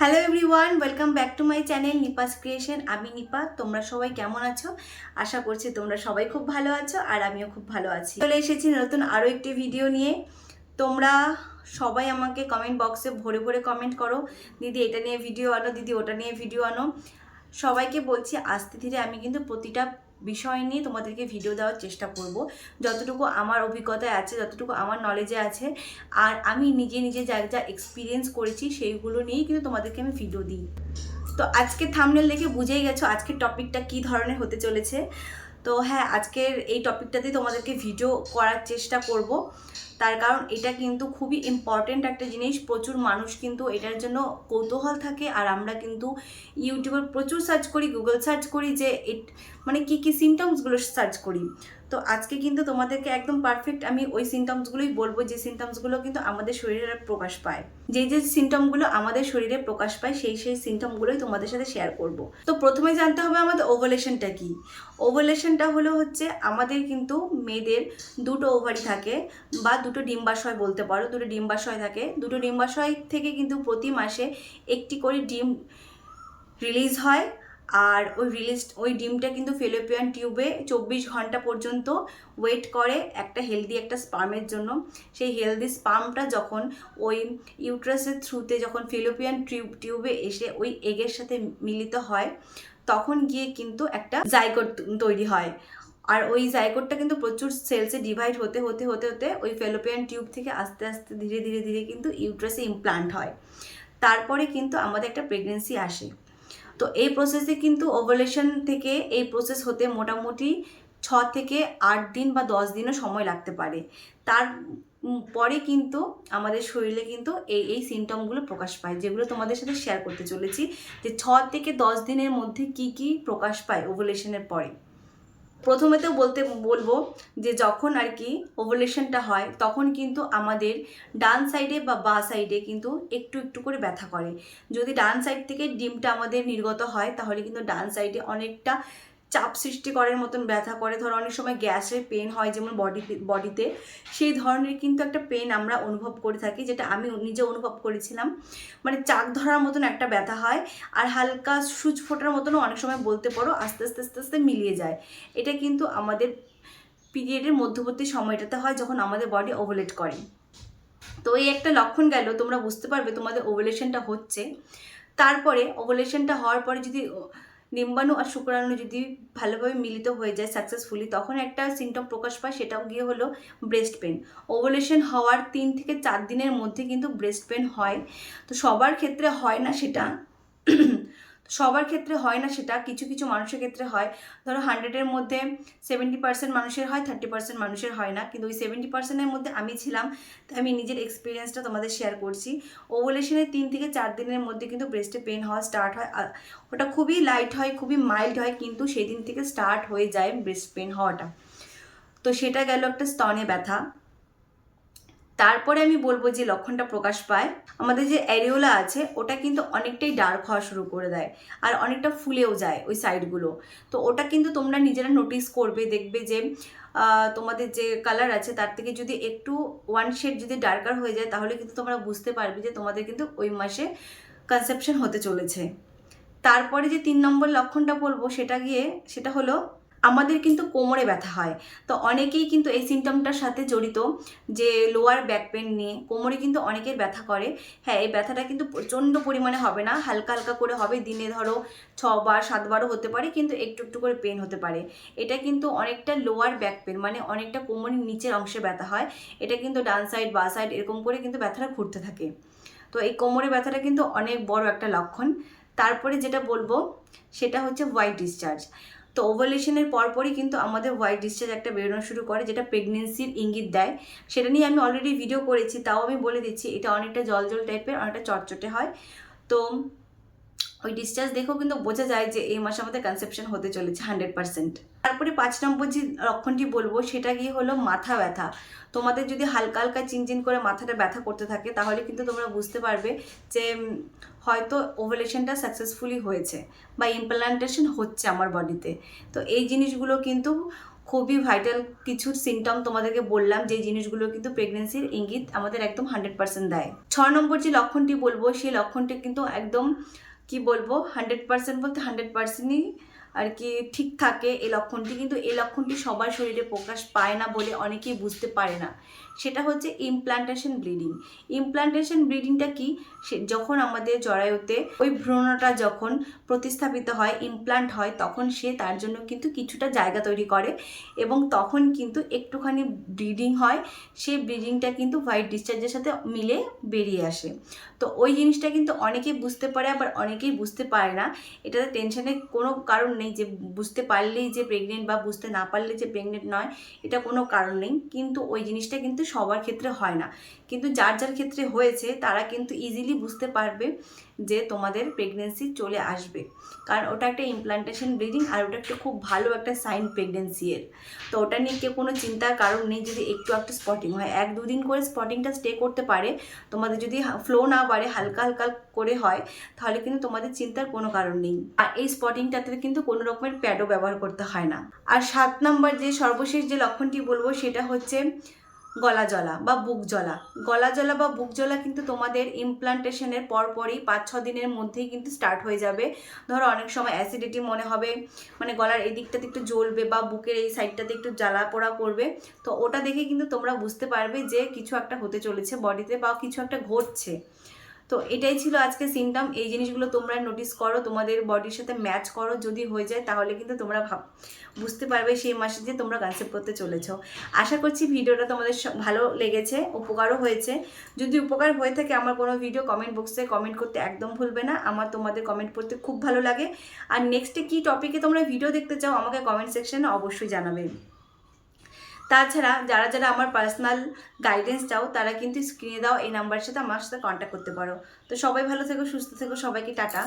Hello everyone welcome back to my channel Nipa's creation আমি নিপা, তোমরা সবাই কেমন আছো? আশা করছি তোমরা সবাই খুব ভালো আছো আর আমিও খুব ভালো আছি। চলে এসেছি নতুন আরও একটি ভিডিও নিয়ে। তোমরা সবাই আমাকে কমেন্ট বক্সে ভরে ভরে কমেন্ট করো। দিদি এটা নিয়ে ভিডিও আনো, দিদি ওটা নিয়ে ভিডিও আনো। সবাইকে বলছি, আস্তে ধীরে আমি কিন্তু প্রতিটা বিষয় নিয়ে তোমাদেরকে ভিডিও দেওয়ার চেষ্টা করব। যতটুকু আমার অভিজ্ঞতায় আছে, যতটুকু আমার নলেজে আছে, আর আমি নিজে নিজে যা যা এক্সপিরিয়েন্স করেছি, সেইগুলো নিয়েই কিন্তু তোমাদেরকে আমি ভিডিও দিই। তো আজকে থামনেল দেখে বুঝেই গেছো আজকের টপিকটা কী ধরনের হতে চলেছে। তো হ্যাঁ আজকের এই টপিকটাতেই তোমাদেরকে ভিডিও করার চেষ্টা করব। তার কারণ এটা কিন্তু খুবই ইম্পর্টেন্ট একটা জিনিস। প্রচুর মানুষ কিন্তু এটার জন্য কৌতূহল থাকে আর আমরা কিন্তু ইউটিউবে প্রচুর সার্চ করি গুগল সার্চ করি যে মানে কী কী সিমটমসগুলো সার্চ করি। তো আজকে কিন্তু তোমাদেরকে একদম পারফেক্ট আমি ওই সিমটমসগুলোই বলব, যে সিমটমসগুলো কিন্তু আমাদের শরীরে প্রকাশ পায়। যে যে সিমটমগুলো আমাদের শরীরে প্রকাশ পায়, সেই সেই সিমটমগুলোই তোমাদের সাথে শেয়ার করব। তো প্রথমে জানতে হবে আমাদের ওভালেশনটা কি? ওভালেশনটা হলো হচ্ছে আমাদের কিন্তু মেয়েদের দুটো ওভারি থাকে, বা দুটো ডিম্বাশয় বলতে পারো। দুটো ডিম্বাশয় থাকে। দুটো ডিম্বাশয় থেকে কিন্তু প্রতি মাসে একটি করে ডিম রিলিজ হয়। আর ওই রিলিজ ওই ডিমটা কিন্তু ফেলোপিয়ান টিউবে চব্বিশ ঘণ্টা পর্যন্ত ওয়েট করে একটা হেলদি একটা স্পার্মের জন্য। সেই হেলদি স্পার্মটা যখন ওই ইউট্রাসের থ্রুতে যখন ফেলোপিয়ান টিউব টিউবে এসে ওই এগের সাথে মিলিত হয়, তখন গিয়ে কিন্তু একটা জাইগোট তৈরি হয়। আর ওই জাইগোটটা কিন্তু প্রচুর সেলসে ডিভাইড হতে হতে হতে হতে ওই ফেলোপিয়ান টিউব থেকে আস্তে আস্তে ধীরে ধীরে ধীরে কিন্তু ইউট্রাসে ইমপ্লান্ট হয়। তারপরে কিন্তু আমাদের একটা প্রেগনেন্সি আসে। তো এই প্রসেসে কিন্তু ওভালেশন থেকে এই প্রসেস হতে মোটামুটি ছ থেকে আট দিন বা দশ দিনও সময় লাগতে পারে। তার পরে কিন্তু আমাদের শরীরে কিন্তু এই এই সিমটমগুলো প্রকাশ পায়, যেগুলো তোমাদের সাথে শেয়ার করতে চলেছি যে ছ থেকে দশ দিনের মধ্যে কি কি প্রকাশ পায় ওভুলেশনের পরে। প্রথমে তো বলতে, বলব যে যখন আর কি ওভুলেশনটা হয়, তখন কিন্তু আমাদের ডান সাইডে বা বা সাইডে কিন্তু একটু একটু করে ব্যথা করে। যদি ডান সাইড থেকে ডিমটা আমাদের নির্গত হয়, তাহলে কিন্তু ডান সাইডে অনেকটা চাপ সৃষ্টি করার মতন ব্যথা করে। ধরো অনেক সময় গ্যাসের পেন হয় যেমন বডি বডিতে সেই ধরনের কিন্তু একটা পেন আমরা অনুভব করে থাকি, যেটা আমি নিজে অনুভব করেছিলাম। মানে চাক ধরার মতন একটা ব্যথা হয় আর হালকা সুচ ফোটার মতনও অনেক সময় বলতে পারো আস্তে আস্তে আস্তে আস্তে মিলিয়ে যায়। এটা কিন্তু আমাদের পিরিয়ডের মধ্যবর্তী সময়টাতে হয় যখন আমাদের বডি ওভুলেট করে। তো এই একটা লক্ষণ গেল, তোমরা বুঝতে পারবে তোমাদের ওভুলেশনটা হচ্ছে। তারপরে ওভুলেশনটা হওয়ার পরে যদি ডিম্বাণু আর শুক্রাণু যদি ভালোভাবে মিলিত হয়ে যায় সাকসেসফুলি তখন একটা সিমটম প্রকাশ পায়, সেটাও গিয়ে হলো ব্রেস্ট পেন ওভুলেশন হওয়ার তিন থেকে চার দিনের মধ্যে কিন্তু ব্রেস্ট পেন হয়। তো সবার ক্ষেত্রে হয় না সেটা। সবার ক্ষেত্রে হয় না সেটা, কিছু কিছু মানুষের ক্ষেত্রে হয়। ধরো হান্ড্রেডের মধ্যে সেভেন্টি পার্সেন্ট মানুষের হয় থার্টি পার্সেন্ট মানুষের হয় না। কিন্তু ওই সেভেন্টি পার্সেন্টের মধ্যে আমি ছিলাম তাই আমি নিজের এক্সপিরিয়েন্সটা তোমাদের শেয়ার করছি। ওভুলেশনের তিন থেকে চার দিনের মধ্যে কিন্তু ব্রেস্টে পেন হওয়া স্টার্ট হয়। ওটা খুবই লাইট হয়, খুবই মাইল্ড হয়, কিন্তু সেই দিন থেকে স্টার্ট হয়ে যায় ব্রেস্ট পেন হওয়াটা। তো সেটা গেল একটা স্তনে ব্যথা। তারপরে আমি বলব যে লক্ষণটা প্রকাশ পায়, আমাদের যে অ্যারিওলা আছে, ওটা কিন্তু অনেকটাই ডার্ক হওয়া শুরু করে দেয় আর অনেকটা ফুলেও যায় ওই সাইডগুলো তো ওটা কিন্তু তোমরা নিজেরা নোটিস করবে, দেখবে যে তোমাদের যে কালার আছে তার থেকে যদি একটু ওয়ান শেড যদি ডার্কার হয়ে যায়, তাহলে কিন্তু তোমরা বুঝতে পারবে যে তোমাদের কিন্তু ওই মাসে কনসেপশন হতে চলেছে। তারপরে যে তিন নম্বর লক্ষণটা বলব সেটা গিয়ে, সেটা হলো আমাদের কিন্তু কোমরে ব্যথা হয়। তো অনেকেই কিন্তু এই সিমটমটার সাথে জড়িত যে লোয়ার ব্যাক পেন নিয়ে। কোমরে কিন্তু অনেকের ব্যথা করে। হ্যাঁ এই ব্যথাটা কিন্তু প্রচণ্ড পরিমাণে হবে না। হালকা হালকা করে হবে। দিনে ধরো ছবার, সাতবারও হতে পারে, কিন্তু একটু একটু করে পেন হতে পারে। এটা কিন্তু অনেকটা লোয়ার ব্যাক পেন মানে অনেকটা কোমরের নিচের অংশে ব্যথা হয়। এটা কিন্তু ডান সাইড বা সাইড এরকম করে কিন্তু ব্যথাটা ঘুরতে থাকে। তো এই কোমরে ব্যথাটা কিন্তু অনেক বড় একটা লক্ষণ। তারপরে যেটা বলব, সেটা হচ্ছে হোয়াইট ডিসচার্জ তো ওভালেশনের পরপরই কিন্তু আমাদের হোয়াইট ডিসচার্জ একটা বেরোনো শুরু করে, যেটা প্রেগনেন্সির ইঙ্গিত দেয়। সেটা নিয়ে আমি অলরেডি ভিডিও করেছি, তাও আমি বলে দিচ্ছি, এটা অনেকটা জল জল টাইপের অনেকটা চটচটে হয়। তো ওই ডিসচার্জ দেখেও কিন্তু বোঝা যায় যে এই মাসে আমাদের কনসেপশন হতে চলেছে হান্ড্রেড পার্সেন্ট তারপরে পাঁচ নম্বর যে লক্ষণটি বলব, সেটা গিয়ে হলো মাথা ব্যথা। তোমাদের যদি হালকা হালকা চিনচিন করে মাথাটা ব্যথা করতে থাকে, তাহলে কিন্তু তোমরা বুঝতে পারবে যে হয়তো ওভুলেশনটা সাকসেসফুলি হয়েছে বা ইমপ্লান্টেশন হচ্ছে আমার বডিতে তো এই জিনিসগুলো কিন্তু খুবই ভাইটাল কিছু সিমটম তোমাদেরকে বললাম যে জিনিসগুলো কিন্তু প্রেগনেন্সির ইঙ্গিত আমাদের একদম হান্ড্রেড পার্সেন্ট দেয়। ছ নম্বর যে লক্ষণটি বলব, সেই লক্ষণটি কিন্তু একদম কি বলব হান্ড্রেড পার্সেন্ট বলতে হান্ড্রেড পার্সেন্টই আর কি ঠিক থাকে এই লক্ষণটি। কিন্তু এই লক্ষণটি সবার শরীরে প্রকাশ পায় না বলে অনেকেই বুঝতে পারে না। সেটা হচ্ছে ইমপ্লান্টেশন ব্লিডিং ইমপ্লান্টেশন ব্লিডিংটা কি? সে যখন আমাদের জরায়ুতে ওই ভ্রূণটা যখন প্রতিস্থাপিত হয় ইমপ্লান্ট হয়, তখন সে তার জন্য কিন্তু কিছুটা জায়গা তৈরি করে এবং তখন কিন্তু একটুখানি ব্লিডিং হয়। সেই ব্লিডিংটা কিন্তু হোয়াইট ডিসচার্জের সাথে মিলে বেরিয়ে আসে। তো ওই জিনিসটা কিন্তু অনেকেই বুঝতে পারে, আবার অনেকেই বুঝতে পারে না। এটাতে টেনশনের কোনো কারণ নেই যে বুঝতে পারলেই যে প্রেগনেন্ট বা বুঝতে না পারলে যে প্রেগনেন্ট নয়, এটা কোনো কারণ নেই। কিন্তু ওই জিনিসটা কিন্তু সবার ক্ষেত্রে হয় না। কিন্তু যার যার ক্ষেত্রে হয়েছে, তারা কিন্তু ইজিলি বুঝতে পারবে যে তোমাদের প্রেগনেন্সি চলে আসবে। কারণ ওটা একটা ইমপ্লান্টেশন ব্লিডিং আর ওটা একটা খুব ভালো একটা সাইন প্রেগনেন্সি এর। তো ওটা নিয়ে কেউ কোনো চিন্তার কারণ নেই যদি একটু একটু স্পটিং হয়। এক দুদিন করে স্পটিংটা স্টে করতে পারে। তোমাদের যদি ফ্লো না বাড়ে, হালকা হালকা করে হয়, তাহলে কিন্তু তোমাদের চিন্তার কোনো কারণ নেই। আর এই স্পটিংটাতে কিন্তু কোনো রকমের প্যাডও ব্যবহার করতে হয় না। আর সাত নম্বর যে সর্বশেষ যে লক্ষণটি বলব, সেটা হচ্ছে গলা জলা বা বুক জলা গলা জলা বা বুক জ্বলা কিন্তু তোমাদের ইমপ্লান্টেশনের পরপরই পাঁচ, ছ দিনের মধ্যেই কিন্তু স্টার্ট হয়ে যাবে। ধরো অনেক সময় অ্যাসিডিটি মনে হবে মানে গলার এই দিকটাতে একটু জ্বলবে বা বুকের এই সাইডটাতে একটু জ্বালা পোড়া করবে। তো ওটা দেখে কিন্তু তোমরা বুঝতে পারবে যে কিছু একটা হতে চলেছে বডিতে বা কিছু একটা ঘটছে। তো এটাই ছিল আজকে সিমটম এই জিনিসগুলো তোমরা নোটিস করো, তোমাদের বডির সাথে ম্যাচ করো, যদি হয়ে যায় তাহলে কিন্তু তোমরা ভাব বুঝতে পারবে সেই মাসে যে তোমরা কনসেপ্ট করতে চলেছো। আশা করছি ভিডিওটা তোমাদের ভালো লেগেছে, উপকারও হয়েছে। যদি উপকার হয়ে থাকে আমার কোনো ভিডিও কমেন্ট বক্সে কমেন্ট করতে একদম ভুলবে না। আমার তোমাদের কমেন্ট করতে খুব ভালো লাগে। আর নেক্সটে কী টপিকে তোমরা ভিডিও দেখতে চাও আমাকে কমেন্ট সেকশনে অবশ্যই জানাবে। তাছাড়া যারা যারা আমার পার্সোনাল গাইডেন্স চাও, তারা কিন্তু স্ক্রিনে দাও, এই নাম্বারের সাথে আমার সাথে কন্ট্যাক্ট করতে পারো। তো সবাই ভালো থেকো, সুস্থ থেকো, সবাইকে টাটা।